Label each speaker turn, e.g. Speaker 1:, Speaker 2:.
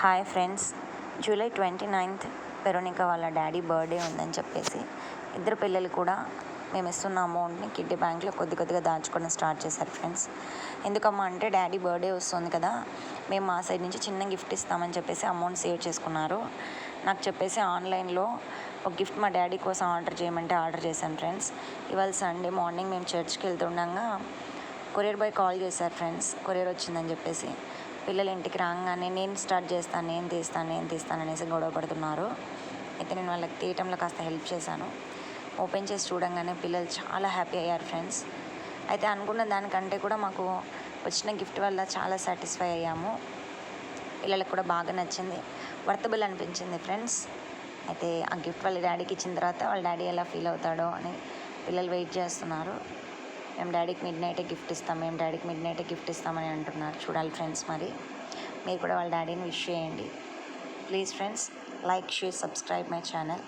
Speaker 1: Hi friends. July twenty ninth Veronica వాళ్ళ daddy birthday ఉందని చెప్పేసి ఇద్దరు పిల్లలు కూడా మేము ఇస్తున్న అమౌంట్ని కిడ్డీ బ్యాంక్లో కొద్ది కొద్దిగా దాచుకోవడం స్టార్ట్ చేశారు ఫ్రెండ్స్. ఎందుకమ్మా అంటే డాడీ బర్త్డే వస్తుంది కదా మేము మా సైడ్ నుంచి చిన్న గిఫ్ట్ ఇస్తామని చెప్పేసి అమౌంట్ సేవ్ చేసుకున్నారు. నాకు చెప్పేసి ఆన్లైన్లో ఒక గిఫ్ట్ మా డాడీ కోసం ఆర్డర్ చేయమంటే ఆర్డర్ చేశాను ఫ్రెండ్స్. ఇవాళ సండే మార్నింగ్ మేము చర్చ్కి వెళ్తుండగా కొరియర్ బాయ్ కాల్ చేశారు ఫ్రెండ్స్ కొరియర్ వచ్చిందని చెప్పేసి. పిల్లలు ఇంటికి రాగానే నేను స్టార్ట్ చేస్తాను నేను తీస్తాను నేను తీస్తాను అనేసి గొడవ పడుతున్నారు. అయితే నేను వాళ్ళకి తీయటంలో కాస్త హెల్ప్ చేశాను. ఓపెన్ చేసి చూడంగానే పిల్లలు చాలా హ్యాపీ అయ్యారు ఫ్రెండ్స్. అయితే అనుకున్న దానికంటే కూడా మాకు వచ్చిన గిఫ్ట్ వల్ల చాలా సాటిస్ఫై అయ్యాము. పిల్లలకు కూడా బాగా నచ్చింది. వర్తబుల్ అనిపించింది ఫ్రెండ్స్. అయితే ఆ గిఫ్ట్ వాళ్ళ డాడీకి ఇచ్చిన తర్వాత వాళ్ళ డాడీ ఎలా ఫీల్ అవుతాడో అని పిల్లలు వెయిట్ చేస్తున్నారు. మేము డాడీకి మిడ్ నైటే గిఫ్ట్ ఇస్తాం మేము డాడీకి మిడ్ నైటే గిఫ్ట్ ఇస్తామని అంటున్నారు. చూడాలి ఫ్రెండ్స్ మరి. మీరు కూడా వాళ్ళ డాడీని విష్ చేయండి. Please friends like share subscribe my channel.